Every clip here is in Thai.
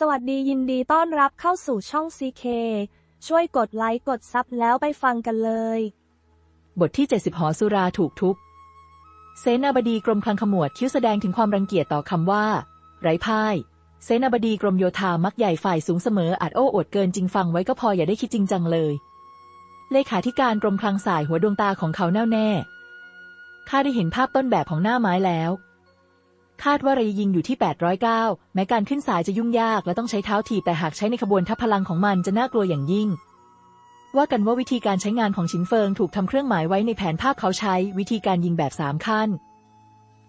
สวัสดียินดีต้อนรับเข้าสู่ช่อง CK ช่วยกดไลค์กดซับแล้วไปฟังกันเลย บทที่ 70 หอสุราถูกทุบเสนาบดีกรมคลังขมวดคิ้วแสดงถึงความรังเกียจต่อคำว่า ไร้พ่าย เสนาบดีกรมโยธามักใหญ่ฝ่ายสูงเสมออาจโอ้อวดเกินจริงฟังไว้ก็พออย่าได้คิดจริงจังเลย เลขาธิการกรมคลังสายหัวดวงตาของเขาแน่วแน่ข้าได้เห็นภาพต้นแบบของหน้าไม้แล้ว คาดว่าระยะยิงอยู่ที่ 809 แม้การขึ้นสายจะยุ่งยากและต้องใช้เท้าถีบแต่หากใช้ในขบวนทัพพลังของมันจะน่ากลัวอย่างยิ่ง ว่ากันว่าวิธีการใช้งานของชินเฟิงถูกทำเครื่องหมายไว้ในแผนภาพเขาใช้วิธีการยิงแบบสามขั้น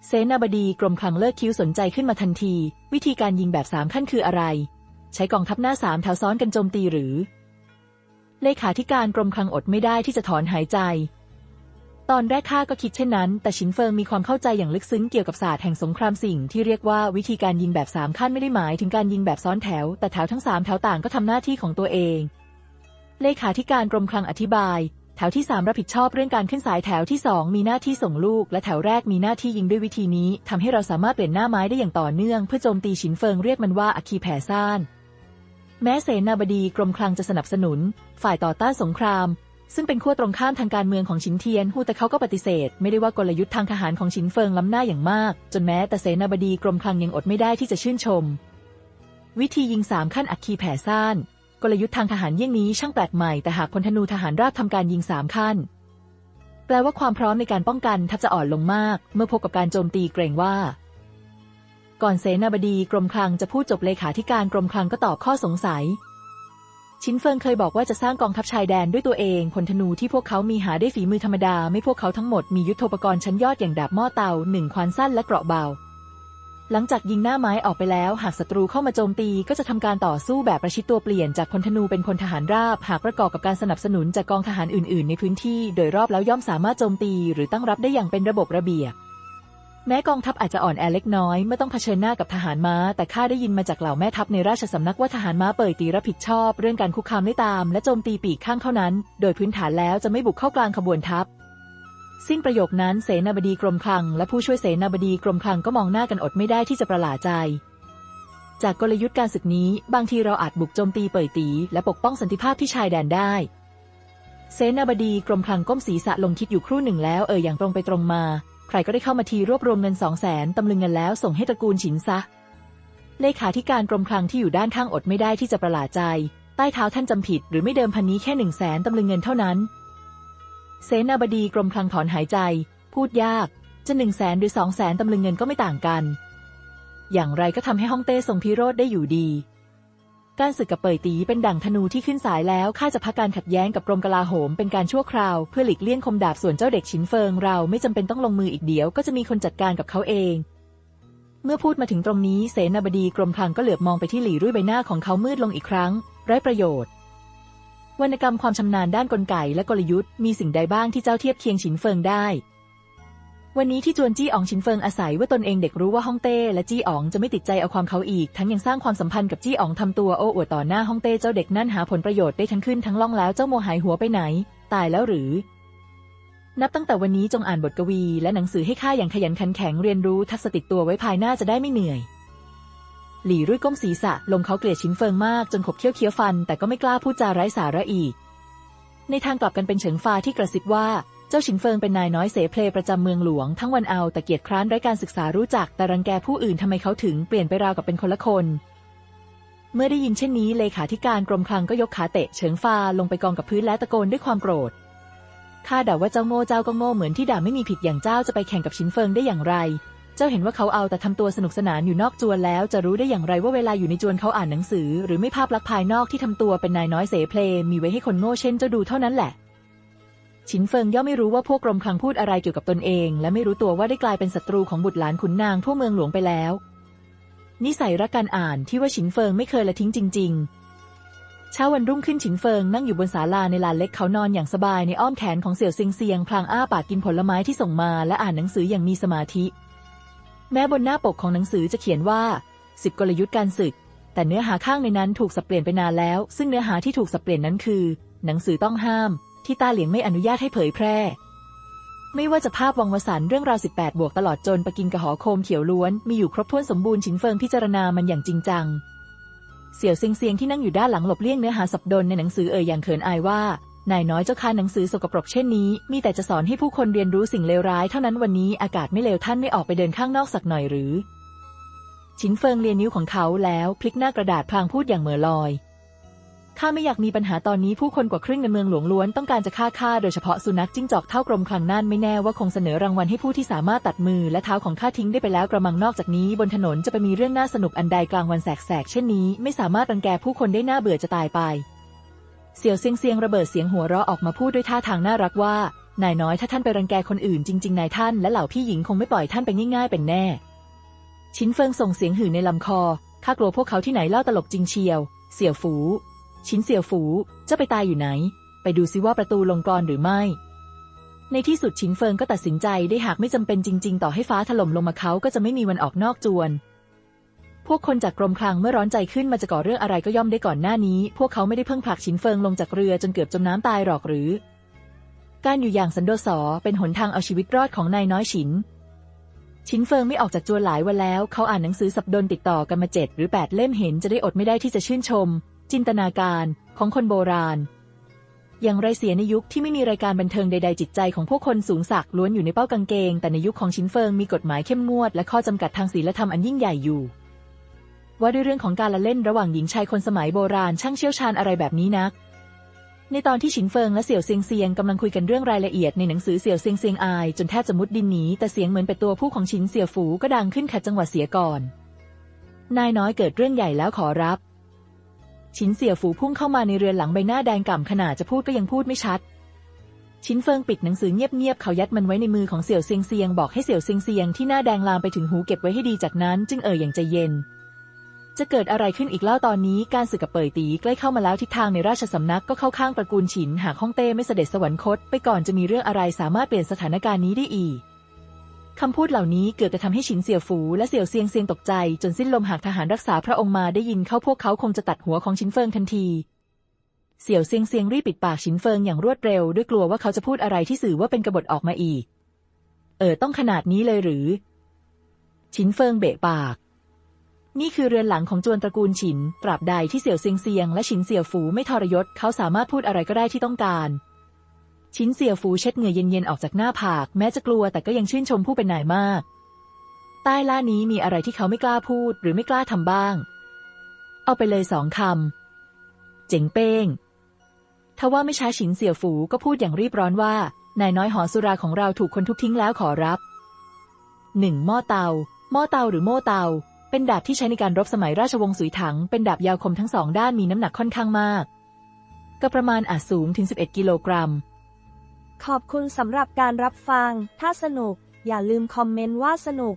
เสนาบดีกรมคลังเลิกคิ้วสนใจขึ้นมาทันที วิธีการยิงแบบสามขั้นคืออะไร ใช้กองทัพหน้าสามแถวซ้อนกันโจมตีหรือ เลขาธิการกรมคลังอดไม่ได้ที่จะถอนหายใจ ตอนแรกข้าก็คิดเช่นนั้น แต่ชินเฟิงมีความเข้าใจอย่างลึกซึ้งเกี่ยวกับศาสตร์แห่งสงครามสิ่งที่เรียกว่าวิธีการยิงแบบสามขั้นไม่ได้หมายถึงการยิงแบบซ้อนแถว แต่แถวทั้งสามแถวต่างก็ทำหน้าที่ของตัวเอง เลขาธิการกรมคลังอธิบาย แถวที่สามรับผิดชอบเรื่องการขึ้นสายแถวที่สองมีหน้าที่ส่งลูก และแถวแรกมีหน้าที่ยิงด้วยวิธีนี้ทำให้เราสามารถเปลี่ยนหน้าไม้ได้อย่างต่อเนื่อง เพื่อโจมตีฉินเฟิงเรียกมันว่าอัคคีแผ่ซ่าน แม้เสนาบดีกรมคลังจะสนับสนุน ฝ่ายต่อต้านสงคราม ซึ่งเป็นขั้วตรงข้ามทางการเมืองของชินเทียนฮู้แต่เขาก็ปฏิเสธ ไม่ได้ว่ากลยุทธ์ทางทหารของชินเฟิงล้ำหน้าอย่างมาก จนแม้แต่เสนาบดีกรมคลังยังอดไม่ได้ที่จะชื่นชม วิธียิงสามขั้นอัคคีแผ่ซ่านกลยุทธ์ทางทหารเยี่ยงนี้ช่างแปลกใหม่แต่หากพลธนูทหารราบทำการยิงสามขั้น แปลว่าความพร้อมในการป้องกันทับจะอ่อนลงมาก เมื่อพบกับการโจมตีเกรงว่า ก่อนเสนาบดีกรมคลังจะพูดจบเลขาธิการกรมคลังก็ตอบข้อสงสัย ชินเฟิงเคยบอกว่าจะสร้างกองทัพชายแดนด้วยตัวเองพลธนูที่พวกเขามีหาได้ฝีมือธรรมดา ไม่พวกเขาทั้งหมดมียุทโธปกรณ์ชั้นยอดอย่างดาบหม้อเตาหนึ่งควานสั้นและเกราะเบา หลังจากยิงหน้าไม้ออกไปแล้ว หากศัตรูเข้ามาโจมตีก็จะทำการต่อสู้แบบประชิดตัวเปลี่ยนจากพลธนูเป็นพลทหารราบ หากประกอบกับการสนับสนุนจากกองทหารอื่น ๆ ในพื้นที่ โดยรอบแล้วย่อมสามารถโจมตี หรือตั้งรับได้อย่างเป็นระบบระเบียบ แม้กองทัพอาจจะอ่อนแอเล็กน้อยเมื่อต้องเผชิญหน้ากับทหารม้า แต่ข้าได้ยินมาจากเหล่าแม่ทัพในราชสำนักว่าทหารม้าเปิดตีรับผิดชอบ เรื่องการคุกคามได้ตาม และโจมตีปีกข้างเท่านั้น โดยพื้นฐานแล้วจะไม่บุกเข้ากลางขบวนทัพ สิ้นประโยคนั้นเสนาบดีกรมคลัง และผู้ช่วยเสนาบดีกรมคลังก็มองหน้ากันอดไม่ได้ที่จะประหลาดใจ จากกลยุทธ์การศึกนี้ บางทีเราอาจบุกโจมตีเปิดตี และปกป้องสันติภาพที่ชายแดนได้เสนาบดีกรมคลังก้มศีรษะลงคิดอยู่ครู่หนึ่งแล้วเอ่ยอย่างตรงไปตรงมา ใครก็ได้เข้ามาทีรวบรวมเงินสองแสนตำลึงเงินแล้วส่งให้ตระกูลฉินซะ เลขาธิการกรมคลังที่อยู่ด้านข้างอดไม่ได้ที่จะประหลาดใจ ใต้เท้าท่านจำผิด หรือไม่เดิมพันนี้แค่หนึ่งแสนตำลึงเงินเท่านั้น เสนาบดีกรมคลังถอนหายใจ พูดยาก จะหนึ่งแสนหรือสองแสนตำลึงเงินก็ไม่ต่างกัน อย่างไรก็ทำให้ฮ่องเต้ทรงพิโรธได้อยู่ดี การศึกกับเปยตีเป็นดั่งธนูที่ขึ้นสายแล้วข้าจะพักการขัดแย้งกับกรมกลาโหมเป็นการชั่วคราวเพื่อหลีกเลี่ยงคมดาบส่วนเจ้าเด็กฉินเฟิงเราไม่จำเป็นต้องลงมืออีกเดียวก็จะมีคนจัดการกับเขาเอง เมื่อพูดมาถึงตรงนี้เสนาบดีกรมคลังก็เหลือบมองไปที่หลี่รุ่ยใบหน้าของเขามืดลงอีกครั้ง ไร้ประโยชน์วรรณกรรมความชำนาญด้านกลไกและกลยุทธ์มีสิ่งใดบ้างที่เจ้าเทียบเคียงฉินเฟิงได้ วันนี้ที่จวนจี้อ๋องชินเฟิงอาศัยว่าตนเองเด็กรู้ว่าฮ่องเต้และจี้อ๋องจะไม่ติดใจเอาความเขาอีก ทั้งยังสร้างความสัมพันธ์กับจี้อ๋องทำตัวโอ้อวดต่อหน้าฮ่องเต้เจ้าเด็กนั่นหาผลประโยชน์ได้ทั้งขึ้นทั้งล่องแล้วเจ้าโมหายหัวไปไหน ตายแล้วหรือ นับตั้งแต่วันนี้จงอ่านบทกวี และหนังสือให้ข้าอย่างขยันขันแข็งเรียนรู้ทักษะติดตัวไว้ภายหน้าจะได้ไม่เหนื่อย หลี่รุ่ยก้มศีรษะลงเขาเกลียดชินเฟิงมากจนขบเคี้ยวเคี้ยวฟัน แต่ก็ไม่กล้าพูดจาไร้สาระอีก ในทางกลับกันเป็นเฉิงฟ้าที่กระซิบว่า เจ้าฉินเฟิงเป็นนายน้อยเสเพลประจำเมืองหลวง ทั้งวันเอาแต่เกียจคร้านไร้การศึกษารู้จัก แต่รังแกผู้อื่นทำไมเขาถึงเปลี่ยนไปราวกับเป็นคนละคน เมื่อได้ยินเช่นนี้เลขาธิการกรมคลังก็ยกขาเตะเฉิงฟ้าลงไปกองกับพื้นและตะโกนด้วยความโกรธข้าด่าว่าเจ้าโง่เจ้าก็โง่เหมือนที่ด่าไม่มีผิดอย่างเจ้าจะไปแข่งกับฉินเฟิงได้อย่างไร เจ้าเห็นว่าเขาเอาแต่ทำตัวสนุกสนานอยู่นอกจวนแล้ว จะรู้ได้อย่างไรว่าเวลาอยู่ในจวนเขาอ่านหนังสือ หรือไม่ภาพลักษณ์ภายนอกที่ทำตัวเป็นนายน้อยเสเพลมีไว้ให้คนโง่เช่นเจ้าดูเท่านั้นแหละ ฉินเฟิงย่อมไม่รู้ว่าพวกกรมคลังพูดอะไรเกี่ยวกับตนเอง และไม่รู้ตัวว่าได้กลายเป็นศัตรูของบุตรหลานขุนนางทั่วเมืองหลวงไปแล้ว นิสัยรักการอ่านที่ว่าฉินเฟิงไม่เคยละทิ้งจริง ๆ เช้าวันรุ่งขึ้นฉินเฟิงนั่งอยู่บนศาลาในลานเล็กเขานอนอย่างสบายในอ้อมแขนของเสี่ยวซิงเซียงพลางอ้าปากกินผลไม้ที่ส่งมาและอ่านหนังสืออย่างมีสมาธิ แม้บนหน้าปกของหนังสือจะเขียนว่าสิบกลยุทธ์การศึก แต่เนื้อหาข้างในนั้นถูกสับเปลี่ยนไปนานแล้ว ซึ่งเนื้อหาที่ถูกสับเปลี่ยนนั้นคือ หนังสือต้องห้าม ที่ต้าเหลียงไม่อนุญาตให้เผยแพร่ ไม่ว่าจะภาพวังวสันเรื่องราว 18 บวกตลอดจนปกินกระหอโคมเขียวล้วน มีอยู่ครบถ้วนสมบูรณ์ชินเฟิงพิจารณามันอย่างจริงจัง เสี่ยวเซียงเซียงที่นั่งอยู่ด้านหลังหลบเลี่ยงเนื้อหาสับดนในหนังสือเอ่ยอย่างเขินอายว่านายน้อยเจ้าค่ะหนังสือสกปรกเช่นนี้ มีแต่จะสอนให้ผู้คนเรียนรู้สิ่งเลวร้ายเท่านั้นวันนี้อากาศไม่เลวท่านไม่ออกไปเดินข้างนอกสักหน่อยหรือ ชินเฟิงเลียนนิ้วของเขาแล้วพลิกหน้ากระดาษพลางพูดอย่างเหม่อลอย ข้าไม่อยากมีปัญหาตอนนี้ผู้คนกว่าครึ่งในเมืองหลวงล้วนต้องการจะฆ่าข้าโดยเฉพาะสุนัขจิ้งจอกเท่ากรมคลังนั่นไม่แน่ว่าคงเสนอรางวัลให้ผู้ที่สามารถตัดมือและเท้าของข้าทิ้งได้ไปแล้วกระมังนอกจากนี้บนถนนจะไปมีเรื่องน่าสนุกอันใดกลางวันแสกๆเช่นนี้ไม่สามารถรังแกผู้คนได้น่าเบื่อจะตายไป เสี่ยวเซียงเซียงระเบิดเสียงหัวเราะออกมาพูดด้วยท่าทางน่ารักว่านายน้อยถ้าท่านไปรังแกคนอื่นจริงๆนายท่านและเหล่าพี่หญิงคงไม่ปล่อยท่านไปง่ายๆเป็นแน่ ชินเฟิงส่งเสียงหื่นในลำคอข้ากลัวพวกเขาที่ไหนเล่าตลกจริงเชียว เสี่ยวฝู ชินเสี่ยวฝูเจะไปตายอยู่ไหน ไปดูซิว่าประตูลงกรอนหรือไม่ ในที่สุดชินเฟิงก็ตัดสินใจได้หากไม่จำเป็นจริง ๆ ต่อให้ฟ้าถล่มลงมาเขาก็จะไม่มีวันออกนอกจวน พวกคนจากกรมคลังเมื่อร้อนใจขึ้นมาจะก่อเรื่องอะไรก็ย่อมได้ก่อนหน้านี้ พวกเขาไม่ได้เพิ่งผลักชินเฟิงลงจากเรือจนเกือบจมน้ำตายหรอกหรือ การอยู่อย่างสันโดษสอเป็นหนทางเอาชีวิตรอดของนายน้อยฉินชินเฟิงไม่ออกจากจวนหลายวันแล้ว เขาอ่านหนังสือสับดนติดต่อกันมาเจ็ดหรือแปดเล่มเห็นจะได้อดไม่ได้ที่จะชื่นชม จินตนาการของคนโบราณ อย่างไรเสียในยุคที่ไม่มีรายการบันเทิงใด ๆ จิตใจของพวกคนสูงศักดิ์ล้วนอยู่ในเป้ากางเกง แต่ในยุคของชินเฟิงมีกฎหมายเข้มงวดและข้อจำกัดทางศีลธรรมอันยิ่งใหญ่อยู่ ว่าด้วยเรื่องของการละเล่นระหว่างหญิงชายคนสมัยโบราณช่างเชี่ยวชาญอะไรแบบนี้นักในตอนที่ฉินเฟิงและเสี่ยวเซียงเซียงกำลังคุยกันเรื่องรายละเอียดในหนังสือเสี่ยวเซียงเซียงอาย จนแทบจะมุดดินหนีแต่เสียงเหมือนเป็ดตัวผู้ของฉินเสี่ยวฝูก็ดังขึ้นขัดจังหวะเสียก่อน นายน้อยเกิดเรื่องใหญ่แล้วขอรับ ชินเสี่ยฝูพุ่งเข้ามาในเรือนหลังใบหน้าแดงก่ำขนาดจะพูดก็ยังพูดไม่ชัด ชินเฟิงปิดหนังสือเงียบๆเขายัดมันไว้ในมือของเสี่ยวเซียงเซียงบอกให้เสี่ยวเซียงเซียงที่หน้าแดงลามไปถึงหูเก็บไว้ให้ดีจากนั้นจึงเอ่ยอย่างใจเย็น จะเกิดอะไรขึ้นอีกเล่าตอนนี้การศึกกับเป่ยตีใกล้เข้ามาแล้วทิศทางในราชสำนักก็เข้าข้างตระกูลฉินหากฮ่องเต้ไม่เสด็จสวรรคต ไปก่อนจะมีเรื่องอะไรสามารถเปลี่ยนสถานการณ์นี้ได้อีก คำพูดเหล่านี้เกิดจะทำให้ฉินเสี่ยวฝูและเสี่ยวเซียงเซียงตกใจ จนสิ้นลมหากทหารรักษาพระองค์มาได้ยินเข้าพวกเขาคงจะตัดหัวของชินเฟิงทันที เสี่ยวเซียงเซียงรีบปิดปากฉินเฟิงอย่างรวดเร็วด้วยกลัวว่าเขาจะพูดอะไรที่สื่อว่าเป็นกบฏออกมาอีก เออต้องขนาดนี้เลยหรือ ฉินเฟิงเบะปาก นี่คือเรือนหลังของจวนตระกูลฉินตราบใดที่เสี่ยวเซียงเซียงและฉินเสี่ยวฝูไม่ทรยศเขาสามารถพูดอะไรก็ได้ที่ต้องการ ฉินเสี่ยวฝูเช็ดเหงื่อเย็นๆออกจากหน้าผาก แม้จะกลัวแต่ก็ยังชื่นชมผู้เป็นนายมาก ใต้ล่านี้มีอะไรที่เขาไม่กล้าพูดหรือไม่กล้าทำบ้าง เอาไปเลยสองคำ เจ๋งเป้งทว่าไม่ช้าฉินเสี่ยวฝูก็พูดอย่างรีบร้อนว่า นายน้อยหอสุราของเราถูกคนทุบทิ้งแล้วขอรับหนึ่งหม้อเตา หม้อเตาหรือโม่เตา เป็นดาบที่ใช้ในการรบสมัยราชวงศ์สุยถัง เป็นดาบยาวคมทั้งสองด้านมีน้ำหนักค่อนข้างมาก ก็ประมาณอาจสูงถึง 11 กิโลกรัม ขอบคุณสำหรับการรับฟัง ถ้าสนุก อย่าลืมคอมเมนต์ว่าสนุก